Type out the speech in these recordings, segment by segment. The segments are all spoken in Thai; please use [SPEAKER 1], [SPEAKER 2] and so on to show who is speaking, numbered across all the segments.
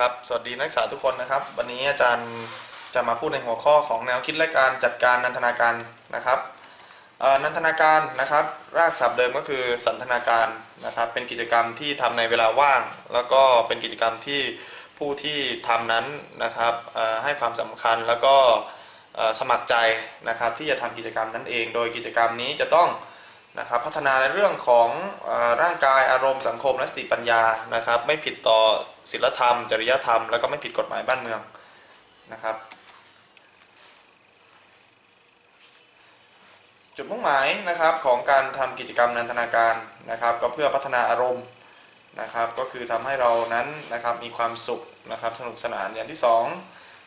[SPEAKER 1] ครับ สวัสดีนักศึกษาทุกคนนะครับ วันนี้อาจารย์จะมาพูดในหัวข้อของแนวคิดและการจัดการนันทนาการนะครับนันทนาการนะครับ รากศัพท์เดิมก็คือสันทนาการนะครับ เป็นกิจกรรมที่ทำในเวลาว่าง แล้วก็เป็นกิจกรรมที่ผู้ที่ทำนั้นนะครับให้ความสำคัญแล้วก็สมัครใจนะครับที่จะทำกิจกรรมนั้นเอง โดยกิจกรรมนี้จะต้องนะครับพัฒนาในเรื่องของอร่างกายอารมณ์สังคมและสติปัญญานะครับ ไม่ผิดต่อ ศีลธรรม จริยธรรม แล้วก็ไม่ผิดกฎหมายบ้านเมืองนะครับ จุดมุ่งหมายนะครับของการทำกิจกรรมนันทนาการนะครับ ก็เพื่อพัฒนาอารมณ์นะครับ ก็คือทำให้เรานั้นนะครับมีความสุขนะครับสนุกสนานอย่างที่สอง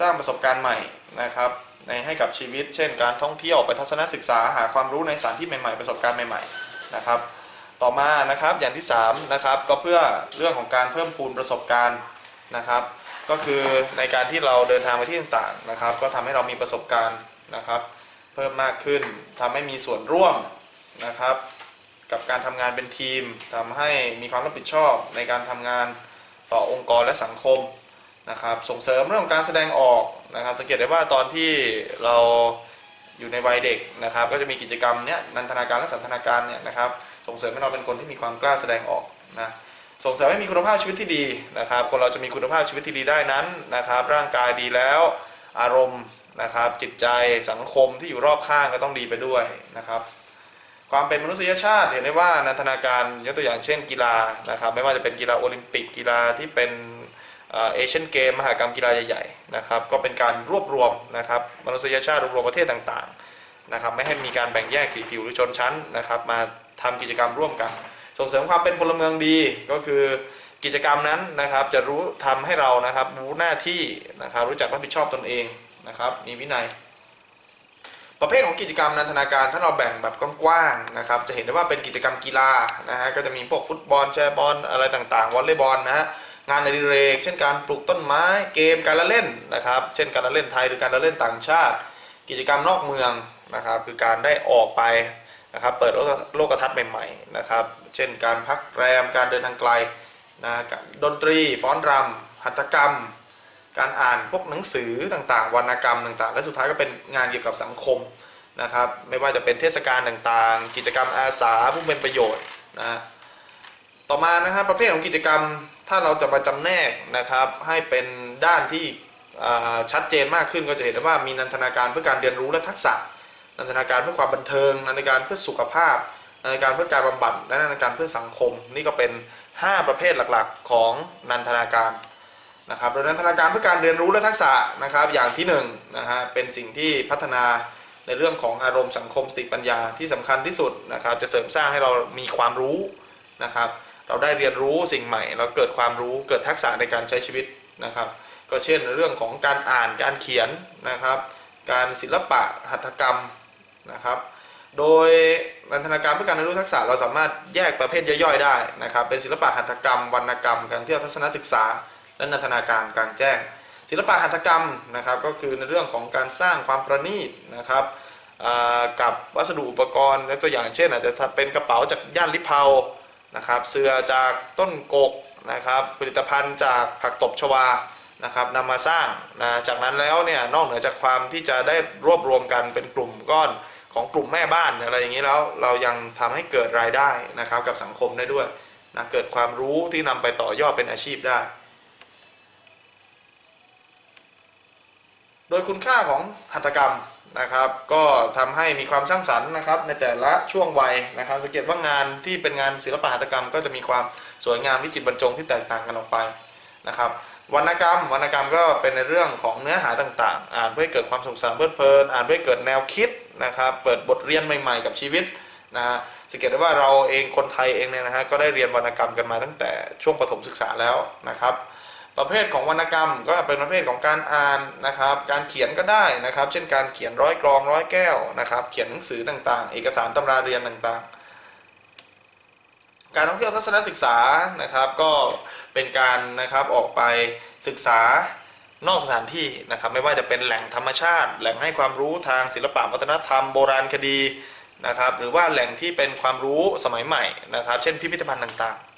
[SPEAKER 1] สร้างประสบการณ์ใหม่นะครับในให้กับชีวิต เช่น การท่องเที่ยวไปทัศนศึกษาหาความรู้ในสถานที่ใหม่ๆ ประสบการณ์ใหม่ๆนะครับ ต่อมานะครับอย่างที่3นะครับก็เพื่อเรื่องของการเพิ่มพูนประสบการณ์นะครับ ก็คือในการที่เราเดินทางไปที่ต่างๆนะครับ ก็ทำให้เรามีประสบการณ์นะครับ เพิ่มมากขึ้นทำให้มีส่วนร่วมนะครับ กับการทำงานเป็นทีมทำให้มีความรับผิดชอบในการทำงานต่อองค์กรและสังคมนะครับ ส่งเสริมเรื่องของการแสดงออกนะครับ สังเกตได้ว่าตอนที่เราอยู่ในวัยเด็กนะครับ ก็จะมีกิจกรรมเนี้ยนันทนาการและสันทนาการเนี่ยนะครับ ส่งเสริมให้เราเป็นคนที่มีความกล้าแสดงออกนะส่งเสริมให้มีคุณภาพชีวิตที่ดีนะครับ คนเราจะมีคุณภาพชีวิตที่ดีได้นั้นนะครับ ร่างกายดีแล้วอารมณ์นะครับ จิตใจสังคมที่อยู่รอบข้างก็ต้องดีไปด้วยนะครับ ความเป็นมนุษยชาติเห็นได้ว่านันทนาการยกตัวอย่างเช่นกีฬานะครับ ไม่ว่าจะเป็นกีฬาโอลิมปิกกีฬาที่เป็นเอเชียนเกมมหากรรมกีฬาใหญ่ๆนะครับ ก็เป็นการรวบรวมนะครับมนุษยชาติรวบรวมประเทศต่างๆนะครับ ไม่ให้มีการแบ่งแยกสีผิวหรือชนชั้นนะครับมา ทำกิจกรรมร่วมกัน ส่งเสริมความเป็นพลเมืองดีก็คือกิจกรรมนั้นนะครับจะรู้ทำให้เรานะครับรู้หน้าที่นะครับรู้จักรับผิดชอบตนเองนะครับมีวินัย ประเภทของกิจกรรมนันทนาการถ้าเราแบ่งแบบกว้างๆนะครับ จะเห็นได้ว่าเป็นกิจกรรมกีฬานะฮะก็จะมีพวกฟุตบอลแชร์บอลอะไรต่างๆวอลเลย์บอลนะฮะงานอดิเรก เช่นการปลูกต้นไม้เกมการละเล่นนะครับ เช่นการละเล่นไทยหรือการละเล่นต่างชาติ กิจกรรมนอกเมืองนะครับ คือการได้ออกไป นะครับเปิดโลกโลกทัศน์ใหม่ๆนะครับเช่นการพักแรมการเดินทางไกลนะดนตรีฟ้อนรำหัตถกรรม การอ่านพวกหนังสือต่างๆ วรรณกรรมต่างๆ และสุดท้ายก็เป็นงานเกี่ยวกับสังคมนะครับไม่ว่าจะเป็นเทศกาลต่างๆ กิจกรรมอาสาผู้เป็นประโยชน์นะต่อมานะครับประเภทของกิจกรรมถ้าเราจะมาจำแนกนะครับให้เป็นด้านที่ชัดเจนมากขึ้นก็จะเห็นได้ว่ามีนันทนาการเพื่อการเรียนรู้และทักษะ นันทนาการเพื่อความบันเทิงนันทนาการเพื่อสุขภาพนันทนาการเพื่อการบำบัดและนันทนาการเพื่อสังคม นี่ก็เป็น 5 ประเภทหลักๆ ของนันทนาการนะครับโดยนันทนาการเพื่อการเรียนรู้และทักษะนะครับ อย่างที่1นงนะฮะเป็นสิ่งที่พัฒนาในเรื่องของอารมณ์สังคมสติปัญญาที่สำคัญที่สุดนะครับ จะเสริมสร้างให้เรามีความรู้นะครับ เราได้เรียนรู้สิ่งใหม่ เราเกิดความรู้เกิดทักษะในการใช้ชีวิตนะครับ ก็เช่นเรื่องของการอ่านการเขียนนะครับ การศิลปะหัตถกรรม นะครับ โดยนันทนาการเพื่อการเรียนรู้ทักษะเราสามารถแยกประเภทย่อยๆได้นะครับ เป็นศิลปะหัตถกรรมวรรณกรรม การเที่ยวทัศนศึกษา และนันทนาการกลางแจ้ง ศิลปะหัตถกรรมนะครับก็คือในเรื่องของการสร้างความประณีตนะครับกับวัสดุอุปกรณ์ยกตัวอย่างเช่น อาจจะเป็นกระเป๋าจากย่านลิเพานะครับเสื่อจากต้นกกนะครับผลิตภัณฑ์จากผักตบชวา นะครับนำมาสร้างนะจากนั้นแล้วเนี่ยนอกเหนือจากความที่จะได้รวบรวมกันเป็นกลุ่มก้อนของกลุ่มแม่บ้านอะไรอย่างนี้แล้วเรายังทำให้เกิดรายได้นะครับกับสังคมได้ด้วยนะเกิดความรู้ที่นำไปต่อยอดเป็นอาชีพได้ โดยคุณค่าของหัตถกรรมนะครับ ก็ทำให้มีความสร้างสรรค์นะครับในแต่ละช่วงวัยนะครับสังเกตว่างานที่เป็นงานศิลปะหัตถกรรม ก็จะมีความสวยงามวิจิตรบรรจงที่แตกต่างกันออกไป นะครับวรรณกรรมวรรณกรรมก็เป็นในเรื่องของเนื้อหาต่างๆ อ่านเพื่อให้เกิดความสนุขสนานเพลิดเพลินอ่านเพื่อให้เกิดแนวคิดนะครับเปิดบทเรียนใหม่ๆ กับชีวิตนะฮะสังเกตได้ว่าเราเองคนไทยเองเนี่ยนะฮะก็ได้เรียนวรรณกรรมกันมาตั้งแต่ช่วงประถมศึกษาแล้วนะครับประเภทของวรรณกรรมก็เป็นประเภทของการอ่านนะครับการเขียนก็ได้นะครับ เช่นการเขียนร้อยกรองร้อยแก้วนะครับเขียนหนังสือต่างๆ เอกสารตำราเรียนต่างๆ การท่องเที่ยวทัศนศึกษานะครับ ก็เป็นการนะครับออกไปศึกษานอกสถานที่นะครับ ไม่ว่าจะเป็นแหล่งธรรมชาติ แหล่งให้ความรู้ทางศิลปะวัฒนธรรมโบราณคดีนะครับ หรือว่าแหล่งที่เป็นความรู้สมัยใหม่นะครับ เช่นพิพิธภัณฑ์ต่างๆ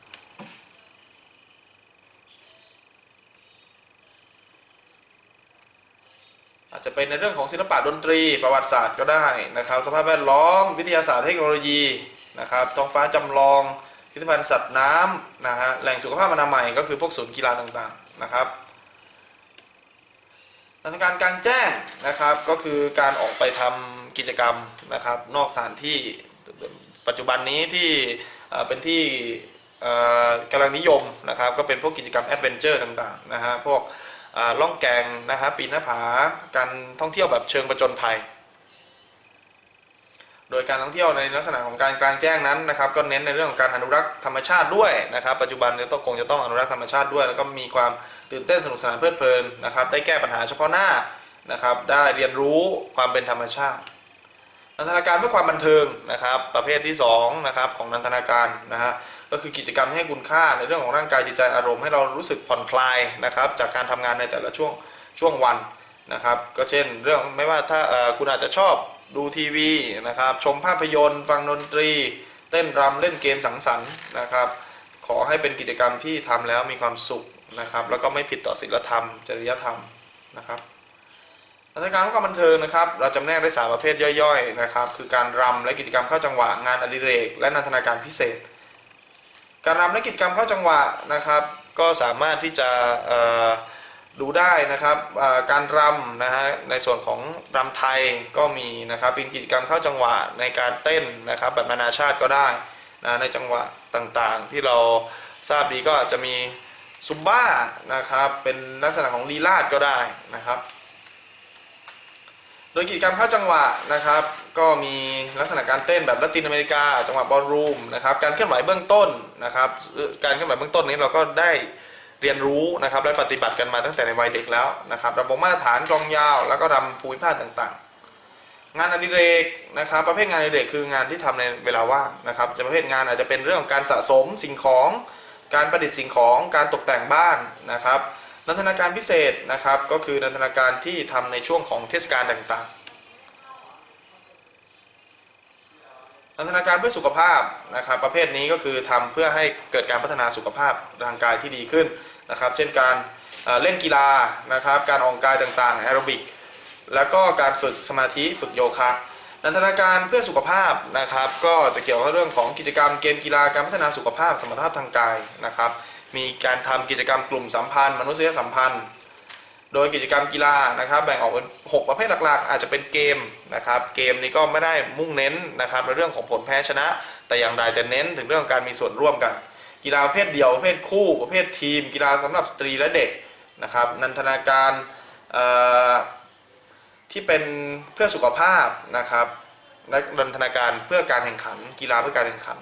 [SPEAKER 1] าจจะเป็นในเรื่องของศิลปะดนตรีประวัติศาสตร์ก็ได้นะครับ สภาพแวดล้อมวิทยาศาสตร์เทคโนโลยีนะครับท้องฟ้าจำลอง พิพิธภัณฑ์สัตว์น้ำนะฮะแหล่งสุขภาพอนามัยก็คือพวกศูนย์กีฬาต่างๆนะครับนันการกลางแจ้งนะครับก็คือการออกไปทำกิจกรรมนะครับ นอกสถานที่ปัจจุบันนี้ที่เป็นที่กำลังนิยมนะครับ ก็เป็นพวกกิจกรรมแอดเวนเจอร์ต่างๆนะฮะพวกล่องแกงนะฮะปีนหน้าผาการท่องเที่ยวแบบเชิงประจนภัย ดยการท่องเที่ยวในลักษณะของการกลางแจ้งนั้นนะครับ ก็เน้นในเรื่องของการอนุรักษ์ธรรมชาติด้วยนะครับ ปัจจุบันเนี่ยต้องคงจะต้องอนุรักษ์ธรรมชาติด้วย แล้วก็มีความตื่นเต้นสนุกสนานเพลิดเพลินนะครับ ได้แก้ปัญหาเฉพาะหน้านะครับ ได้เรียนรู้ความเป็นธรรมชาติ นันทนาการเพื่อความบันเทิงนะครับ ประเภทที่สองนะครับของนันทนาการนะฮะก็คือกิจกรรมให้คุณค่าในเรื่องของร่างกายจิตใจอารมณ์ให้เรารู้สึกผ่อนคลายนะครับ จากการทำงานในแต่ละช่วงช่วงวันนะครับ ก็เช่น เรื่องไม่ว่าถ้าคุณอาจจะชอบ ดูทีวีนะครับ ชมภาพยนตร์ ฟังดนตรี เต้นรำเล่นเกมสังสรรค์นะครับ ขอให้เป็นกิจกรรมที่ทำแล้วมีความสุขนะครับ แล้วก็ไม่ผิดต่อศีลธรรม จริยธรรมนะครับรายการของความบันเทิงนะครับ เราจำแนกได้สามประเภทย่อยๆนะครับ คือการรำและกิจกรรมเข้าจังหวะ งานอดิเรก และนันทนาการพิเศษ การรำและกิจกรรมเข้าจังหวะนะครับ ก็สามารถที่จะเอ่อ ดูได้นะครับการรำนะฮะในส่วนของรำไทยก็มีนะครับเป็นกิจกรรมเข้าจังหวะในการเต้นนะครับแบบนานาชาติก็ได้นะในจังหวะต่างๆ ที่เราทราบดีก็อาจจะมีซุมบ้านะครับเป็นลักษณะของลีลาดก็ได้นะครับ โดยกิจกรรมเข้าจังหวะนะครับ ก็มีลักษณะการเต้นแบบละตินอเมริกา จังหวะบอลรูมนะครับการเคลื่อนไหวเบื้องต้นนะครับการเคลื่อนไหวเบื้องต้นนี้เราก็ได้ เรียนรู้นะครับและปฏิบัติกันมาตั้งแต่ในวัยเด็กแล้วนะครับระบบมาตรฐานกลองยาว แล้วก็รำภูมิภาคต่างๆ งานอดิเรกนะครับ ประเภทงานอดิเรกคืองานที่ทำในเวลาว่างนะครับ จะประเภทงานอาจจะเป็นเรื่องของการสะสมสิ่งของ การประดิษฐ์สิ่งของการตกแต่งบ้านนะครับ นันทนาการพิเศษนะครับ ก็คือนันทนาการที่ทำในช่วงของเทศกาลต่างๆนันทนาการเพื่อสุขภาพนะครับประเภทนี้ก็คือทำเพื่อให้เกิดการพัฒนาสุขภาพร่างกายที่ดีขึ้น นะครับ เช่นการเอ่อเล่นกีฬานะครับ การออกกายต่างๆแอโรบิก แล้วก็การฝึกสมาธิฝึกโยคะนันทนาการเพื่อสุขภาพนะครับ ก็จะเกี่ยวกับเรื่องของกิจกรรมเกมกีฬาการพัฒนาสุขภาพ สมรรถภาพทางกายนะครับ มีการทำกิจกรรมกลุ่มสัมพันธ์ มนุษยสัมพันธ์ โดยกิจกรรมกีฬานะครับ แบ่งออกเป็น6ประเภทหลักๆ อาจจะเป็นเกมนะครับ เกมนี้ก็ไม่ได้มุ่งเน้นนะครับในเรื่องของผลแพ้ชนะ แต่อย่างใดแต่เน้นถึงเรื่องของการมีส่วนร่วมกัน กีฬาประเภทเดี่ยวประเภทคู่ประเภททีม กีฬาสำหรับสตรีและเด็กนะครับนันทนาการที่เป็นเพื่อสุขภาพนะครับและนันทนาการเพื่อการแข่งขัน กีฬาเพื่อการแข่งขัน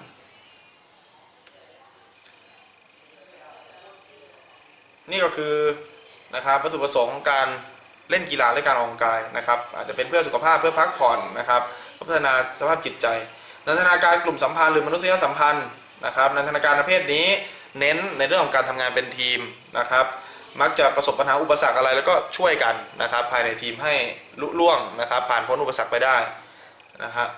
[SPEAKER 1] นี่ก็คือนะครับวัตถุประสงค์ของการเล่นกีฬาและการออกกำลังกายนะครับ อาจจะเป็นเพื่อสุขภาพเพื่อพักผ่อนนะครับพัฒนาสภาพจิตใจ นันทนาการกลุ่มสัมพันธ์หรือมนุษยสัมพันธ์ นะครับนันทนาการประเภทนี้เน้นในเรื่องของการทำงานเป็นทีมนะครับมักจะประสบปัญหาอุปสรรคอะไรแล้วก็ช่วยกันนะครับภายในทีมให้ลุล่วงนะครับผ่านพ้นอุปสรรคไปได้นะครับ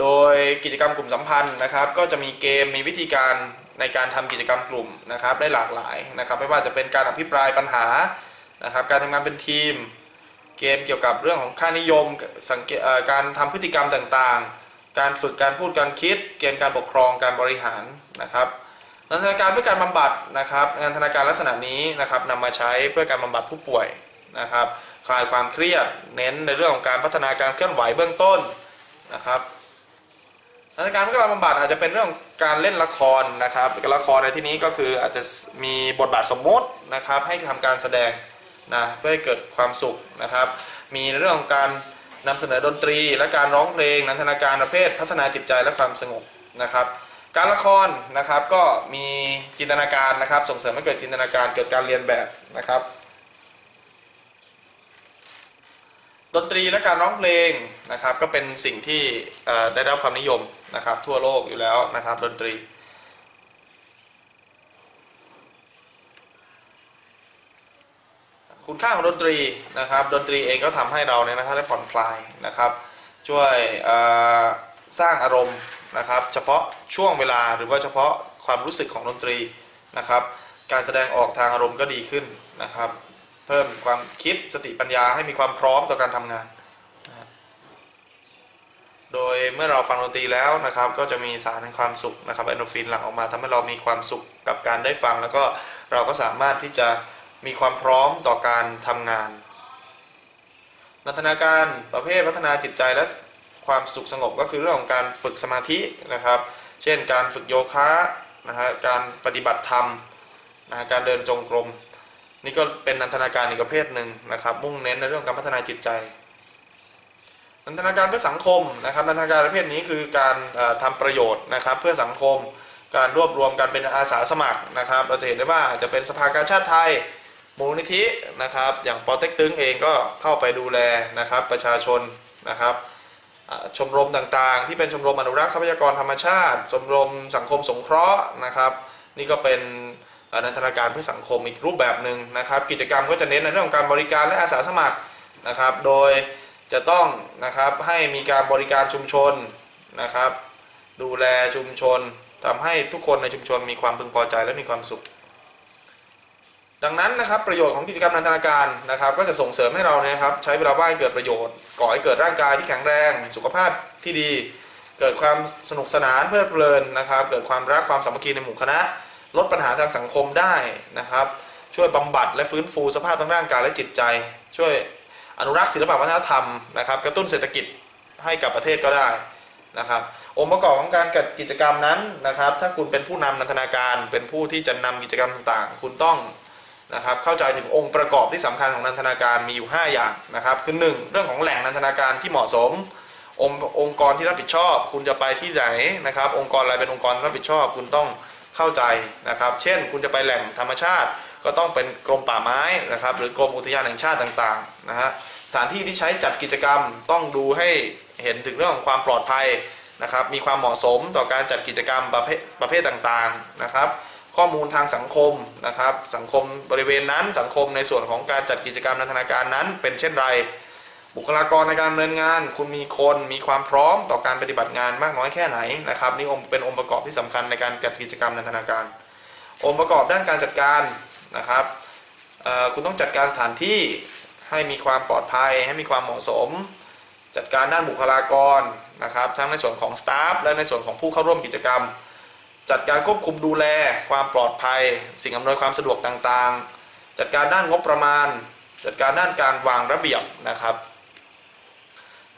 [SPEAKER 1] โดยกิจกรรมกลุ่มสัมพันธ์นะครับ ก็จะมีเกมมีวิธีการในการทำกิจกรรมกลุ่มนะครับได้หลากหลายนะครับ ไม่ว่าจะเป็นการอภิปรายปัญหานะครับการทำงานเป็นทีม เกมเกี่ยวกับเรื่องของค่านิยมสังเกตการทำพฤติกรรมต่างๆ การฝึกการพูดการคิด เกมการปกครองการบริหาร นะครับนันทนาการเพื่อการบำบัดนะครับงานธนาการลักษณะนี้นะครับนำมาใช้เพื่อการบำบัดผู้ป่วยนะครับคลายความเครียดเน้นในเรื่องของการพัฒนาการเคลื่อนไหวเบื้องต้นนะครับนันทนาการเพื่อการบำบัดอาจจะเป็นเรื่องการเล่นละครนะครับละครในที่นี้ก็คืออาจจะมีบทบาทสมมตินะครับ ให้ทำการแสดงนะเพื่อให้เกิดความสุขนะครับ มีเรื่องของการนำเสนอดนตรี และการร้องเพลงนันทนาการประเภทพัฒนาจิตใจและความสงบนะครับ การละครนะครับก็มีจินตนาการนะครับ ส่งเสริมให้เกิดจินตนาการเกิดการเรียนแบบนะครับ ดนตรีและการร้องเพลงนะครับ ก็เป็นสิ่งที่ได้รับความนิยมนะครับ ทั่วโลกอยู่แล้วนะครับ ดนตรีคุณค่าของดนตรีนะครับ ดนตรีเองก็ทำให้เราเนี่ยนะครับได้ผ่อนคลายนะครับ ช่วยสร้างอารมณ์ นะครับ เฉพาะช่วงเวลาหรือว่าเฉพาะความรู้สึกของดนตรีนะครับ การแสดงออกทางอารมณ์ก็ดีขึ้นนะครับ เพิ่มความคิดสติปัญญาให้มีความพร้อมต่อการทำงาน โดยเมื่อเราฟังดนตรีแล้วนะครับ ก็จะมีสารแห่งความสุขนะครับเอนโดฟินหลั่งออกมาทำให้เรามีความสุขกับการได้ฟัง แล้วก็เราก็สามารถที่จะมีความพร้อมต่อการทำงานนันทนาการประเภทพัฒนาจิตใจและ ความสุขสงบก็คือเรื่องของการฝึกสมาธินะครับ เช่นการฝึกโยคะนะฮะการปฏิบัติธรรมนะฮะการเดินจงกรมนี่ก็เป็นนันทนาการอีกประเภทหนึ่งนะครับ มุ่งเน้นในเรื่องการพัฒนาจิตใจนันทนาการเพื่อสังคมนะครับนันทนาการประเภทนี้คือการเอ่อทำประโยชน์นะครับ เพื่อสังคม การรวบรวมการเป็นอาสาสมัครนะครับ เราจะเห็นได้ว่าจะเป็นสภากาชาติไทยมูลนิธินะครับ อย่างปอเต็กตึงเองก็เข้าไปดูแลนะครับ ประชาชนนะครับ ชมรมต่างๆ ที่เป็นชมรมอนุรักษ์ทรัพยากรธรรมชาติ ชมรมสังคมสงเคราะห์นะครับ นี่ก็เป็นอนันทนาการเพื่อสังคมอีกรูปแบบหนึ่งนะครับ กิจกรรมก็จะเน้นในเรื่องของการบริการและอาสาสมัครนะครับ โดยจะต้องนะครับให้มีการบริการชุมชนนะครับ ดูแลชุมชนทำให้ทุกคนในชุมชนมีความพึงพอใจและมีความสุข ดังนั้นนะครับประโยชน์ของกิจกรรมนันทนาการนะครับ ก็จะส่งเสริมให้เราเนี่ยครับ ใช้เวลาว่างเกิดประโยชน์ ก่อให้เกิดร่างกายที่แข็งแรงสุขภาพที่ดี เกิดความสนุกสนานเพลิดเพลินนะครับ เกิดความรักความสามัคคีในหมู่คณะ ลดปัญหาทางสังคมได้นะครับ ช่วยบำบัดและฟื้นฟูสภาพทั้งร่างกายและจิตใจ ช่วยอนุรักษ์ศิลปวัฒนธรรมนะครับ กระตุ้นเศรษฐกิจให้กับประเทศก็ได้นะครับองค์ประกอบของการจัดกิจกรรมนั้นนะครับ ถ้าคุณเป็นผู้นำนันทนาการ เป็นผู้ที่จะนำกิจกรรมต่างๆ คุณต้อง นะครับเข้าใจถึงองค์ประกอบที่สำคัญของนันทนาการมีอยู่ 5 อย่างนะครับคือหนึ่งเรื่องของแหล่งนันทนาการที่เหมาะสม องค์องค์กรที่รับผิดชอบ คุณจะไปที่ไหนนะครับ องค์กรอะไรเป็นองค์กรรับผิดชอบ คุณต้องเข้าใจนะครับ เช่น คุณจะไปแหล่งธรรมชาติ ก็ต้องเป็นกรมป่าไม้นะครับหรือกรมอุทยานแห่งชาติต่างๆนะฮะสถานที่ที่ใช้จัดกิจกรรมต้องดูให้เห็นถึงเรื่องของความปลอดภัยนะครับ มีความเหมาะสมต่อการจัดกิจกรรมประเภทประเภทต่างๆนะครับ ข้อมูลทางสังคมนะครับ สังคมบริเวณนั้นสังคมในส่วนของการจัดกิจกรรมนันทนาการนั้น เป็นเช่นไร บุคลากรในการดำเนินงาน คุณมีคนมีความพร้อมต่อการปฏิบัติงานมากน้อยแค่ไหนนะครับนี่องค์เป็นองค์ประกอบที่สำคัญในการจัดกิจกรรมนันทนาการ องค์ประกอบด้านการจัดการนะครับคุณต้องจัดการสถานที่ให้มีความปลอดภัย ให้มีความเหมาะสม จัดการด้านบุคลากรนะครับทั้งในส่วนของสตาฟและในส่วนของผู้เข้าร่วมกิจกรรม จัดการควบคุมดูแลความปลอดภัย สิ่งอำนวยความสะดวกต่างๆ จัดการด้านงบประมาณ จัดการด้านการวางระเบียบนะครับ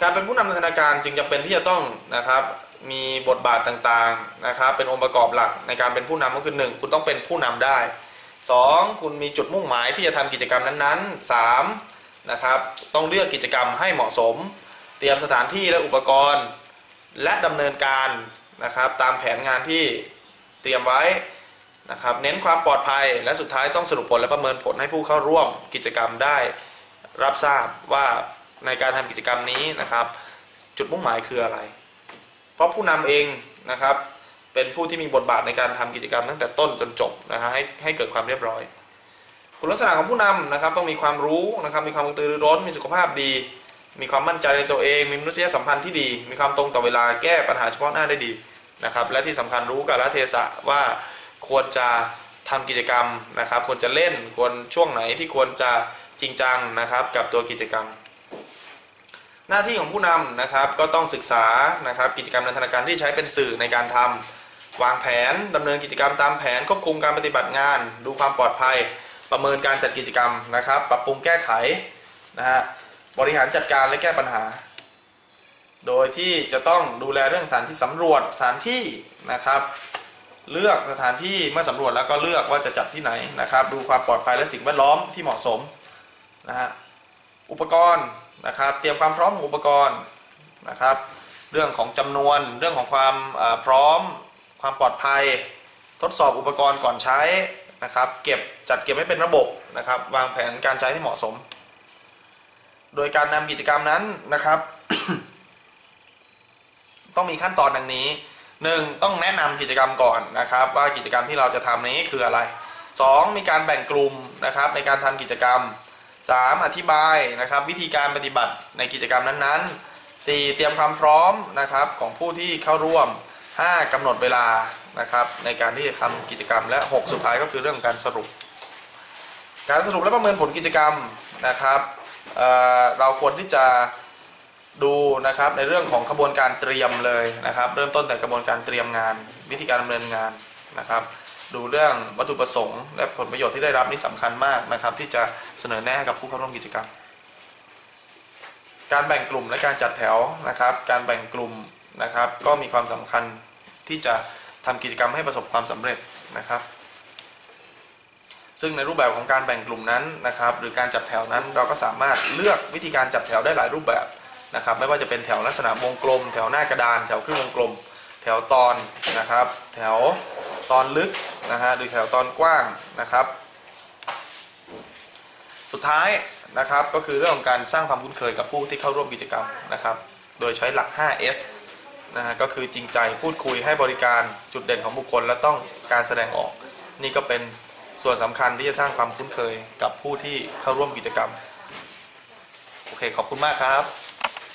[SPEAKER 1] การเป็นผู้นำธนาการจึงจำเป็นที่จะต้องนะครับมีบทบาทต่างๆนะครับ เป็นองค์ประกอบหลักในการเป็นผู้นำก็คือหนึ่งคุณต้องเป็นผู้นำได้สองคุณมีจุดมุ่งหมายที่จะทำกิจกรรมนั้นๆสามนะครับต้องเลือกกิจกรรมให้เหมาะสม เตรียมสถานที่และอุปกรณ์ และดำเนินการนะครับตามแผนงานที่ ตรียมไว้นะครับเน้นความปลอดภัยและสุดท้ายต้องสรุปผลและประเมินผลให้ผู้เข้าร่วมกิจกรรมได้รับทราบว่าในการทำกิจกรรมนี้นะครับ จุดมุ่งหมายคืออะไร เพราะผู้นำเองนะครับเป็นผู้ที่มีบทบาทในการทำกิจกรรมตั้งแต่ต้นจนจบนะฮะให้ให้เกิดความเรียบร้อย คุณลักษณะของผู้นำนะครับต้องมีความรู้นะครับมีความกระตือรือร้น มีสุขภาพดี มีความมั่นใจในตัวเอง มีมนุษยสัมพันธ์ที่ดี มีความตรงต่อเวลาแก้ปัญหาเฉพาะหน้าได้ดี นะครับและที่สำคัญรู้กาลเทศะว่าควรจะทำกิจกรรมนะครับ ควรจะเล่นควรช่วงไหนที่ควรจะจริงจังนะครับกับตัวกิจกรรม หน้าที่ของผู้นำนะครับก็ต้องศึกษานะครับกิจกรรมนันทนาการที่ใช้เป็นสื่อในการทำวางแผนดำเนินกิจกรรมตามแผนควบคุมการปฏิบัติงาน ดูความปลอดภัย ประเมินการจัดกิจกรรมนะครับ ปรับปรุงแก้ไขนะฮะบริหารจัดการและแก้ปัญหา โดยที่จะต้องดูแลเรื่องสถานที่สำรวจสถานที่นะครับ เลือกสถานที่เมื่อสำรวจแล้วก็เลือกว่าจะจัดที่ไหนนะครับ ดูความปลอดภัยและสิ่งแวดล้อมที่เหมาะสมนะฮะอุปกรณ์นะครับ เตรียมความพร้อมของอุปกรณ์นะครับ เรื่องของจำนวนเรื่องของความพร้อม ความปลอดภัย ทดสอบอุปกรณ์ก่อนใช้นะครับ เก็บจัดเก็บให้เป็นระบบนะครับ วางแผนการใช้ที่เหมาะสม โดยการนำกิจกรรมนั้นนะครับ ต้องมีขั้นตอนดังนี้ 1. ต้องแนะนำกิจกรรมก่อนนะครับ ว่ากิจกรรมที่เราจะทำนี้คืออะไร 2. มีการแบ่งกลุ่มนะครับในการทำกิจกรรม 3. อธิบายนะครับวิธีการปฏิบัติในกิจกรรมนั้นๆ 4. เตรียมความพร้อมนะครับของผู้ที่เข้าร่วม 5. กำหนดเวลานะครับในการที่จะทำกิจกรรมและ 6 สุดท้ายก็คือเรื่องของการสรุป การสรุปและประเมินผลกิจกรรมนะครับเเราควรที่จะ ดูนะครับในเรื่องของกระบวนการเตรียมเลยนะครับ เริ่มต้นแต่กระบวนการเตรียมงาน วิธีการดำเนินงานนะครับ ดูเรื่องวัตถุประสงค์ และผลประโยชน์ที่ได้รับนี่สำคัญมากนะครับ ที่จะเสนอแนะกับผู้เข้าร่วมกิจกรรม การแบ่งกลุ่มและการจัดแถวนะครับ การแบ่งกลุ่มนะครับ ก็มีความสำคัญที่จะทำกิจกรรมให้ประสบความสำเร็จนะครับ ซึ่งในรูปแบบของการแบ่งกลุ่มนั้นนะครับ หรือการจัดแถวนั้นเราก็สามารถเลือกวิธีการจัดแถวได้หลายรูปแบบ นะครับไม่ว่าจะเป็นแถวลักษณะวงกลม แถวหน้ากระดาน แถวครึ่งวงกลม แถวตอนนะครับ แถวตอนลึกนะฮะหรือแถวตอนกว้างนะครับ สุดท้ายนะครับก็คือเรื่องของการสร้างความคุ้นเคยกับผู้ที่เข้าร่วมกิจกรรมนะครับ โดยใช้หลัก 5S นะฮะก็คือจริงใจพูดคุยให้บริการจุดเด่นของบุคคล และต้องการแสดงออก นี่ก็เป็นส่วนสำคัญที่จะสร้างความคุ้นเคยกับผู้ที่เข้าร่วมกิจกรรม โอเค ขอบคุณมากครับ